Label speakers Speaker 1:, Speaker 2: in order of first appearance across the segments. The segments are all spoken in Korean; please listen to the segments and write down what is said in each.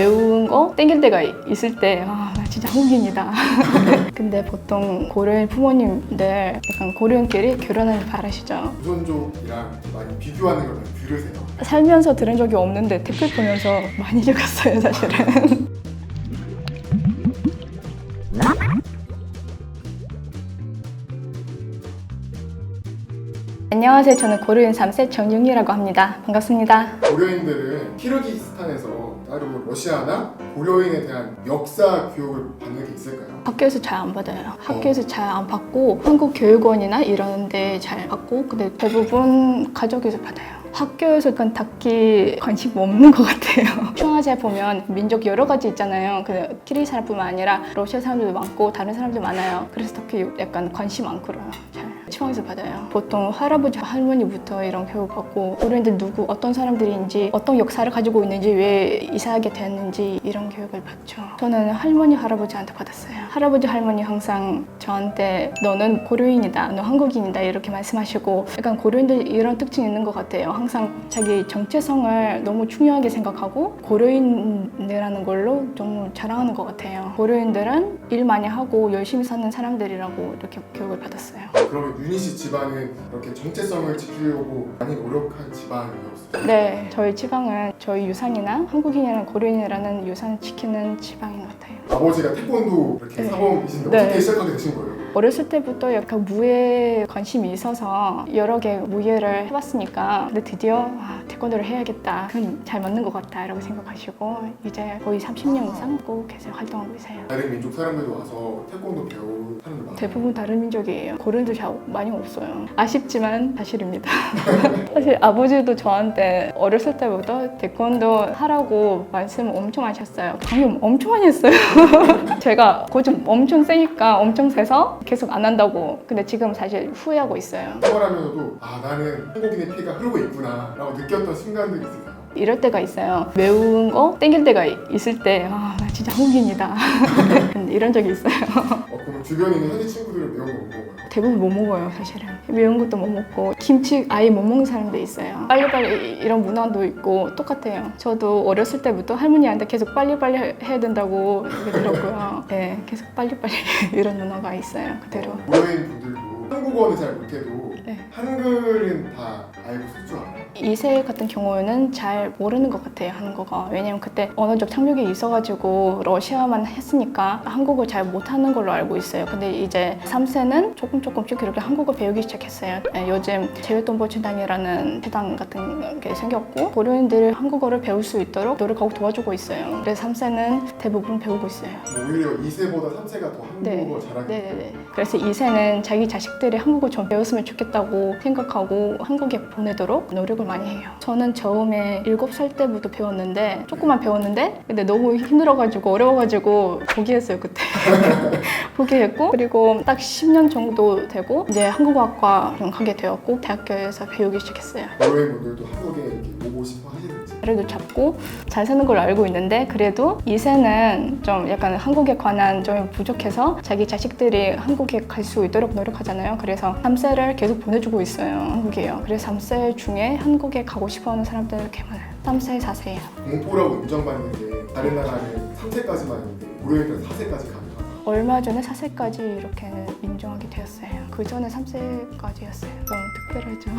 Speaker 1: 매운 거 땡길 때가 있을 때, 아, 나 진짜 한국인이다. 근데 보통 고려인 부모님들 약간 고려인끼리 결혼을 바라시죠.
Speaker 2: 조선족이랑 많이 비교하는 걸 많이 들으세요.
Speaker 1: 살면서 들은 적이 없는데 댓글 보면서 많이 읽었어요, 사실은. 안녕하세요. 저는 고려인 3세 정윤이라고 합니다. 반갑습니다.
Speaker 2: 고려인들은 키르기스탄에서 따로 러시아나 고려인에 대한 역사 교육을 받는 게 있을까요?
Speaker 1: 학교에서 잘 안 받아요. 학교에서 잘 안 받고 한국 교육원이나 이런 데 잘 받고 근데 대부분 가족에서 받아요. 학교에서 약간 딱히 관심 없는 것 같아요. 청와제 보면 민족 여러 가지 있잖아요. 그 키리 사람뿐만 아니라 러시아 사람들도 많고 다른 사람도 많아요. 그래서 딱히 약간 관심 안 끌어요. 잘. 치방에서 받아요. 보통 할아버지, 할머니부터 이런 교육 받고 고려인들 누구, 어떤 사람들인지, 어떤 역사를 가지고 있는지, 왜 이사하게 됐는지 이런 교육을 받죠. 저는 할머니, 할아버지한테 받았어요. 할아버지, 할머니 항상 저한테 너는 고려인이다, 너 한국인이다 이렇게 말씀하시고 약간 고려인들 이런 특징이 있는 것 같아요. 항상 자기 정체성을 너무 중요하게 생각하고 고려인이라는 걸로 좀 자랑하는 것 같아요. 고려인들은 일 많이 하고 열심히 사는 사람들이라고 이렇게 교육을 받았어요.
Speaker 2: 그러면 유니 씨 집안은 이렇게 정체성을 지키려고 많이 노력한 집안이었어요.
Speaker 1: 네, 저희 지방은 저희 유산이나 한국인이랑 고려인이라는 유산을 지키는 지방인 것 같아요.
Speaker 2: 아버지가 태권도 이렇게
Speaker 1: 네.
Speaker 2: 사범이신데
Speaker 1: 네.
Speaker 2: 어떻게 시작하게 되신?
Speaker 1: 어렸을 때부터 약간 무예에 관심이 있어서 여러 개 무예를 해봤으니까 근데 드디어 아, 태권도를 해야겠다. 그건 잘 맞는 것 같다 라고 생각하시고 이제 거의 30년 이상 꼭 계속 활동하고 있어요.
Speaker 2: 다른 민족 사람들도 와서 태권도 배우는 사람들 많아요.
Speaker 1: 대부분 다른 민족이에요. 고려인도 잘 많이 없어요. 아쉽지만 사실입니다. 사실 아버지도 저한테 어렸을 때부터 태권도 하라고 말씀을 엄청 하셨어요. 강요 엄청 많이 했어요. 제가 고좀 엄청 세니까 엄청 세서 계속 안 한다고. 근데 지금 사실 후회하고 있어요.
Speaker 2: 생활하면서도 아 나는 한국인의 피가 흐르고 있구나 라고 느꼈던 순간들이 있으세요?
Speaker 1: 이럴 때가 있어요. 매운 거 땡길 때가 있을 때, 아, 나 진짜 한국인이다. 이런 적이 있어요.
Speaker 2: 어, 그러면 주변에 있는 현지 친구들은 매운 거 못 먹어요?
Speaker 1: 대부분 못 먹어요, 사실은. 매운 것도 못 먹고, 김치 아예 못 먹는 사람도 있어요. 빨리빨리 이런 문화도 있고, 똑같아요. 저도 어렸을 때부터 할머니한테 계속 빨리빨리 해야 된다고 들었고요. 네, 계속 빨리빨리 이런 문화가 있어요, 그대로.
Speaker 2: 고려인 분들도 한국어는 잘 못해도
Speaker 1: 네.
Speaker 2: 한글은 다 알고 쓸 줄 알아요.
Speaker 1: 2세 같은 경우에는 잘 모르는 것 같아요, 한국어. 왜냐면 그때 언어적 장벽이 있어가지고 러시아만 했으니까 한국어 잘 못하는 걸로 알고 있어요. 근데 이제 3세는 조금 조금씩 이렇게 한국어 배우기 시작했어요. 예, 요즘 제외동보진단이라는 재단 같은 게 생겼고 고려인들이 한국어를 배울 수 있도록 노력하고 도와주고 있어요. 그래서 3세는 대부분 배우고 있어요.
Speaker 2: 뭐 오히려 2세보다 3세가 더 한국어 잘하게
Speaker 1: 네네네. 그래서 2세는 자기 자식들이 한국어 좀 배웠으면 좋겠다고 생각하고 한국에 보내도록 노력 을 많이 해요. 저는 처음에 7살 때부터 배웠는데 조금만 배웠는데 근데 너무 힘들어가지고 어려워가지고 포기했어요 그때. 포기했고 그리고 딱 10년 정도 되고 이제 한국어학과 좀 가게 되었고 대학교에서 배우기 시작했어요.
Speaker 2: 고려인 분들도 한국에 이렇게 오고 싶어 하시는지
Speaker 1: 그래도 잡고 잘 사는 걸로 알고 있는데 그래도 2세는 좀 약간 한국에 관한 점이 부족해서 자기 자식들이 한국에 갈 수 있도록 노력하잖아요. 그래서 3세를 계속 보내주고 있어요. 한국에요. 그래서 3세 중에 한 국에 가고 싶어하는 사람들 꽤 많아요. 3세, 4세예요.
Speaker 2: 공포라고 인정받는 게 다른 나라는 3세까지만 있는데 고려인들은 4세까지 가능하다.
Speaker 1: 얼마 전에 4세까지 이렇게 인정하게 되었어요. 그 전에 3세까지였어요. 너무 특별하죠.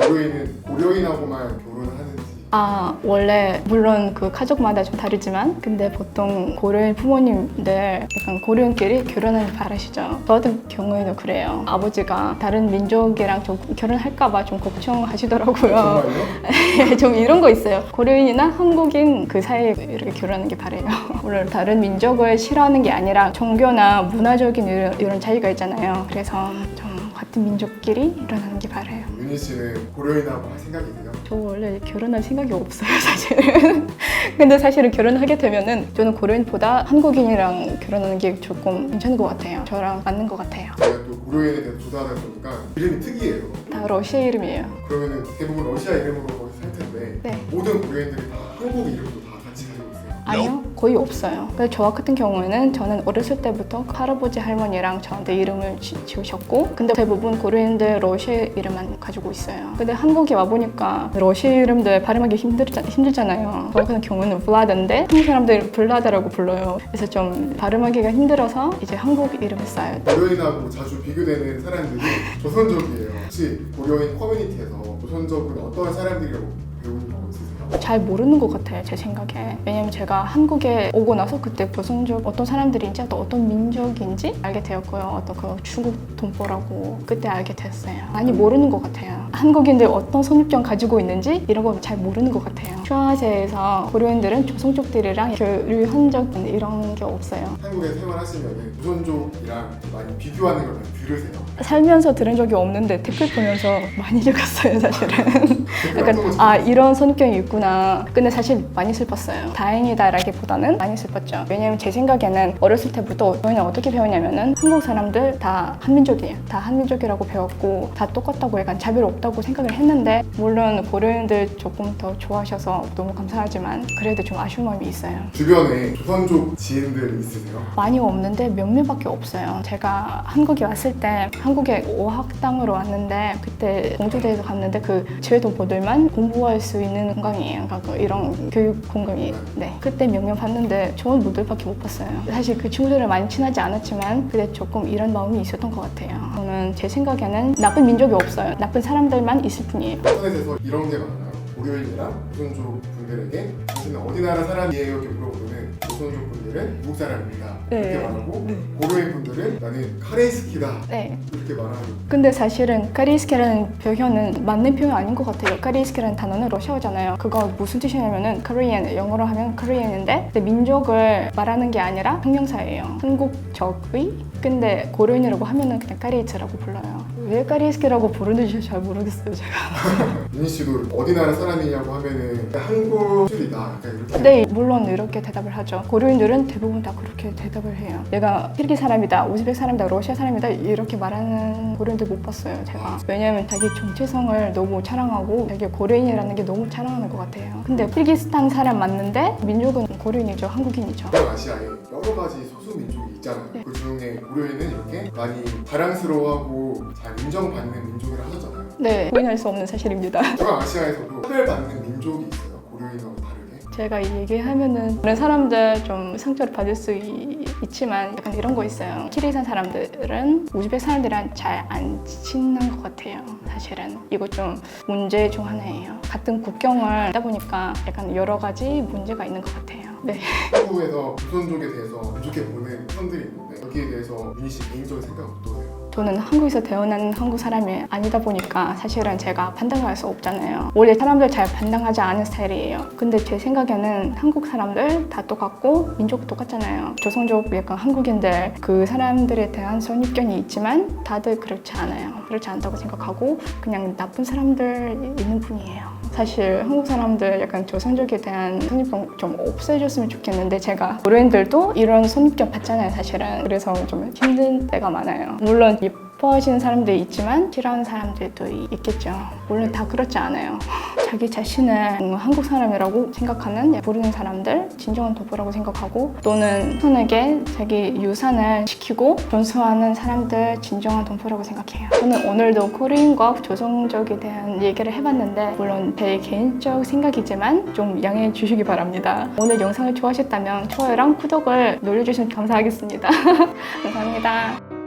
Speaker 2: 고려인은 고려인하고만 결혼을 하는지
Speaker 1: 아 원래 물론 그 가족마다 좀 다르지만 근데 보통 고려인 부모님들 약간 고려인끼리 결혼을 바라시죠. 저 같은 경우에도 그래요. 아버지가 다른 민족이랑 좀 결혼할까봐 좀 걱정하시더라고요.
Speaker 2: 정말요?
Speaker 1: 좀 이런 거 있어요. 고려인이나 한국인 그 사이에 이렇게 결혼하는 게 바래요. 물론 다른 민족을 싫어하는 게 아니라 종교나 문화적인 이런, 이런 차이가 있잖아요. 그래서 좀 같은 민족끼리 일어나는 게 바래요.
Speaker 2: 윤희 씨는 고려인하고 할 생각이세요?
Speaker 1: 저 원래 결혼할 생각이 없어요, 사실은. 근데 사실은 결혼하게 되면은 저는 고려인보다 한국인이랑 결혼하는 게 조금 괜찮은 것 같아요. 저랑 맞는 것 같아요.
Speaker 2: 제가 또 고려인에 대해서 조사하다 보니까 이름이 특이해요.
Speaker 1: 다 러시아 이름이에요.
Speaker 2: 그러면은 대부분 러시아 이름으로 살 텐데
Speaker 1: 네.
Speaker 2: 모든 고려인들이 다 한국 이름도 다 같이 가지고 있어요.
Speaker 1: 아니요, 거의 없어요. 근데 저 같은 경우에는 저는 어렸을 때부터 할아버지 할머니랑 저한테 이름을 지, 지으셨고, 근데 대부분 코리안들 러시아 이름만 가지고 있어요. 근데 한국에 와 보니까 러시아 이름들 발음하기 힘들자, 힘들잖아요. 저 같은 경우는 블라드인데 한국 사람들 블라드라고 불러요. 그래서 좀 발음하기가 힘들어서 이제 한국 이름을 써요.
Speaker 2: 고려인하고 자주 비교되는 사람들이 조선족이에요. 혹시 고려인 커뮤니티에서 조선족은 어떤 사람들이라고 있으세요?
Speaker 1: 잘 모르는 것 같아요, 제 생각에. 왜냐면 제가 한국에 오고 나서 그때 조선족 어떤 사람들인지 또 어떤 민족인지 알게 되었고요. 어떤 그 중국 동포라고 그때 알게 됐어요. 많이 모르는 것 같아요. 한국인들 어떤 선입견 가지고 있는지 이런 거 잘 모르는 것 같아요. 중화제에서 고려인들은 조선족들이랑 교류한 적 이런 게 없어요.
Speaker 2: 한국에 생활하시면 조선족이랑 많이 비교하는 걸 많이 들으세요.
Speaker 1: 살면서 들은 적이 없는데 댓글 보면서 많이 읽었어요, 사실은. 약간 아 이런 선입견이 있구나. 근데 사실 많이 슬펐어요. 다행이다라기보다는 많이 슬펐죠. 왜냐면 제 생각에는 어렸을 때부터 저희는 어떻게 배웠냐면은 한국 사람들 다 한민족이에요. 다 한민족이라고 배웠고 다 똑같다고 약간 자비로 없다고 생각을 했는데 물론 고려인들 조금 더 좋아하셔서 너무 감사하지만 그래도 좀 아쉬운 마음이 있어요.
Speaker 2: 주변에 조선족 지인들 있으세요?
Speaker 1: 많이 없는데 몇몇밖에 없어요. 제가 한국에 왔을 때 한국에 어학당으로 왔는데 그때 공주대에서 갔는데 그 제도보들만 공부할 수 있는 공간이에요. 그러니까 그 이런 교육 공간이 네 그때 몇 명 봤는데 좋은 분들밖에 못 봤어요. 사실 그 친구들을 많이 친하지 않았지만 그때 조금 이런 마음이 있었던 것 같아요. 저는 제 생각에는 나쁜 민족이 없어요. 나쁜 사람들만 있을 뿐이에요.
Speaker 2: 인터넷에서 이런 게 많아요. 고려인이랑 조선족 분들에게 당신은 어디 나라 사람이에요? 이렇게 물어보면 조선족 분들은 미국 사람입니다. 이렇게
Speaker 1: 네.
Speaker 2: 말하고 고려인 분들은 나는 카레이스키다
Speaker 1: 네.
Speaker 2: 이렇게 말하고
Speaker 1: 근데 사실은 카리스케라는 표현은 맞는 표현 아닌 것 같아요. 카리스케라는 단어는 러시아어잖아요. 그거 무슨 뜻이냐면은 Korean, 영어로 하면 Korean인데 근데 민족을 말하는 게 아니라 형용사예요. 한국적의 근데 고려인이라고 하면은 그냥 카리이츠라고 불러요. 왜 카리스케라고 부르는지 잘 모르겠어요, 제가.
Speaker 2: 윤희 씨도 어디 나라 사람이냐고 하면은 한국 약간 이렇게
Speaker 1: 네, 물론 이렇게 대답을 하죠. 고려인들은 대부분 다 그렇게 대답을 해요. 내가 필기 사람이다, 우즈벡 사람이다, 러시아 사람이다 이렇게 말하는 고려인들 못 봤어요, 제가. 왜냐면 자기 정체성을 너무 자랑하고 자기 고려인이라는 게 너무 자랑하는 것 같아요. 근데 필기스탄 사람 맞는데 민족은 고려인이죠, 한국인이죠.
Speaker 2: 동아시아에 여러 가지 소수 민족이 있잖아요. 그 중에 고려인은 이렇게 많이 자랑스러워하고 잘 인정받는 민족이라 하셨잖아요.
Speaker 1: 네, 부인할 수 없는 사실입니다.
Speaker 2: 동아시아에서도 차별받는 민족이 있어요. 고려인하고 다르게.
Speaker 1: 제가 이 얘기하면은 다른 사람들 좀 상처를 받을 수 이- 있지만 약간 이런 거 있어요. 키르기산 사람들은 우즈벡 사람들이랑 잘 안 친한 것 같아요. 사실은 이거 좀 문제 중 하나예요. 같은 국경을 하다 보니까 약간 여러 가지 문제가 있는 것 같아요. 네.
Speaker 2: 한국에서 조선족에 대해서 안 좋게 보는 선들이 있는데 여기에 대해서 윤희 씨 개인적인 생각 어떠세요?
Speaker 1: 저는 한국에서 태어난 한국 사람이 아니다 보니까 사실은 제가 판단할 수 없잖아요. 원래 사람들 잘 판단하지 않은 스타일이에요. 근데 제 생각에는 한국 사람들 다 똑같고 민족 똑같잖아요. 조선족 약간 한국인들 그 사람들에 대한 선입견이 있지만 다들 그렇지 않아요. 그렇지 않다고 생각하고 그냥 나쁜 사람들 있는 뿐이에요. 사실 한국 사람들 약간 조선족에 대한 선입견 좀 없애줬으면 좋겠는데 제가 고려인들도 이런 선입견 받잖아요 사실은. 그래서 좀 힘든 때가 많아요. 물론 예뻐하시는 사람도 있지만 싫어하는 사람들도 이- 있겠죠. 물론 다 그렇지 않아요. 자기 자신을 음, 한국 사람이라고 생각하는 부르는 사람들 진정한 도포라고 생각하고 또는 선에게 자기 유산을 지키고 존수하는 사람들 진정한 동포라고 생각해요. 저는 오늘도 코리인과 조선족에 대한 얘기를 해봤는데 물론 제 개인적 생각이지만 좀 양해해 주시기 바랍니다. 오늘 영상을 좋아하셨다면 좋아요랑 구독을 눌러주시면 감사하겠습니다. 감사합니다